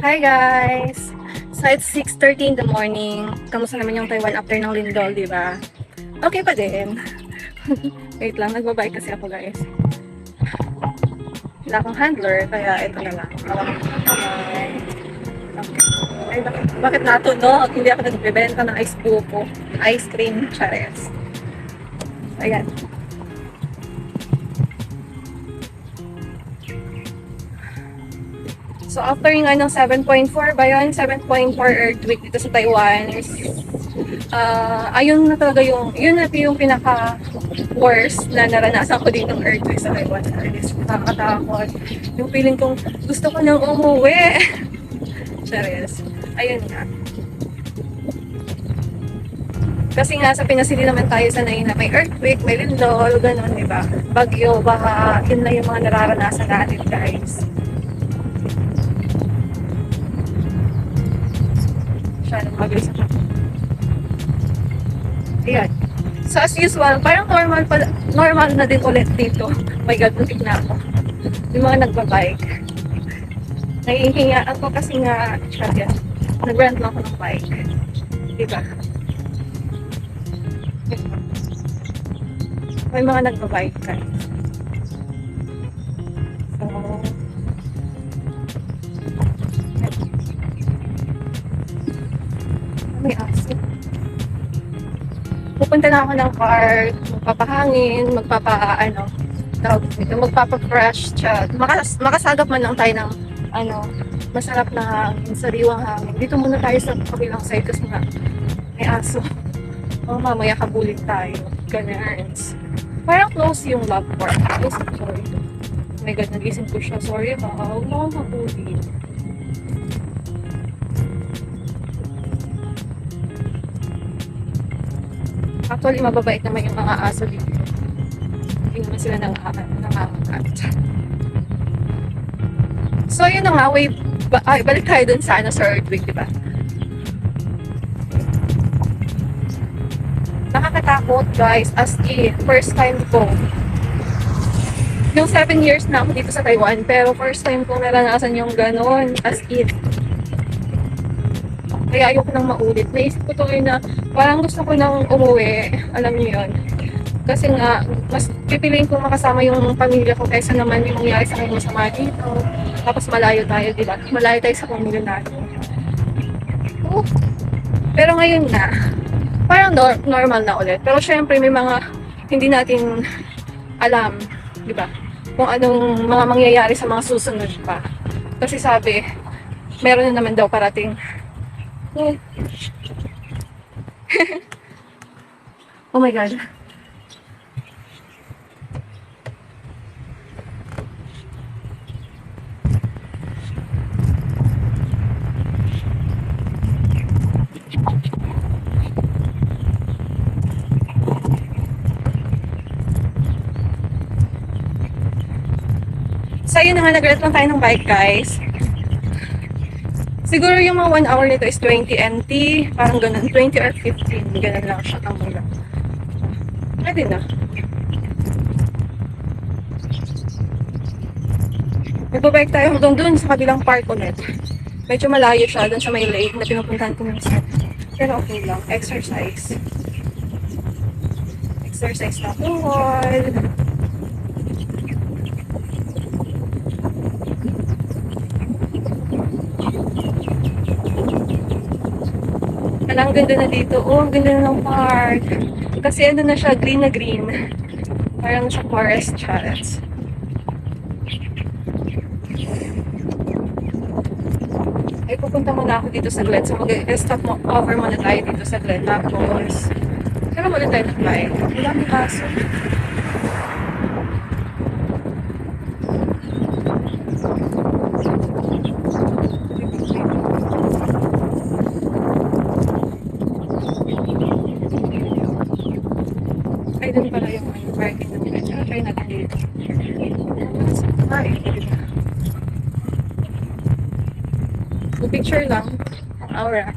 Hi guys! So it's 6.30 in the morning. Kamusta naman yung Taiwan after ng lindol, di ba? Okay pa din. Wait lang, nagbabike kasi ako guys. Wala akong handler, kaya ito na lang. Okay. Ay, bakit, bakit natunog? Hindi ako nagbebenta ng ice buko. Ice cream, chares. Ayan. So after nga ng 7.4 ba yun? 7.4 earthquake dito sa Taiwan is ah ayun na talaga yung yun na yung pinaka worst na naranasan ko din ng earthquake sa Taiwan. Is nakakatakot. Yung feeling kong gusto ko nang umuwi. Serious. Ayun nga. Kasi nga sa Pinas hindi naman tayo sanay na may earthquake, may lindol, gano'n, di ba? Bagyo, baka yun na yung mga nararanasan natin, guys. Mabilis ako. Ayan. So as usual, parang normal pa, normal na din ulit dito. my God, muntik na ako. Yung mga nagbabike. Naihinga ako kasi nga, siya nag-rent na ako ng bike. Diba? May mga nagbabike ka. Pupunta na ako ng park, magpapahangin, magpapa, ano, tawag dito, magpapa-fresh. Makas, makasagap man lang tayo ng, ano, masarap na hangin, sariwang hangin. Dito muna tayo sa kabilang side kasi nga, may aso. Oh, mamaya kabulin tayo. Ganarns. Parang close yung love park. Close, sorry. Oh my God, nagising ko siya. Sorry ha. Huwag mo akong. Actually, mababait naman yung mga aso dito. Hindi naman sila nang nangangagat. So, yun na nga, wait, ba, ay, balik tayo dun sa, ano, sa earthquake, di ba? Nakakatakot, guys, as in, first time ko. Yung 7 years na ako dito sa Taiwan, pero first time ko naranasan yung ganon, as in. Kaya ayoko nang maulit. Naisip ko tuloy na parang gusto ko nang umuwi. Alam niyo yun. Kasi nga, mas pipiliin ko makasama yung pamilya ko kaysa naman yung mangyari sa akin masama dito. Tapos malayo tayo, di ba? Malayo tayo sa pamilya natin. Pero ngayon na, parang nor- normal na ulit. Pero syempre, may mga hindi natin alam, di ba? Kung anong mga mangyayari sa mga susunod pa. Kasi sabi, meron na naman daw parating. oh my god. So, yun na nga, nag-rent lang tayo ng bike, guys. Siguro yung mga 1 hour nito is 20 NT. Parang ganun. 20 or 15. Ganun lang siya ang mula. Pwede na. Nagbabike tayo hanggang dun sa kabilang park ulit. Medyo malayo siya. Dun sa may lake na pinupuntahan ko minsan. Pero okay lang. Exercise. Exercise na tungkol. Kala, ang ganda na dito. Oh, ang ganda na ng park. Kasi ano na siya, green na green. Parang sa forest charts. Ay, pupunta muna ako dito sa Glen. So, mag-stop mo, over muna tayo dito sa Glen. Tapos, kaya muna tayo nag-bike. Wala may aso. Ay, doon pala yung parking na try natin dito. Ay, Picture lang. Aura.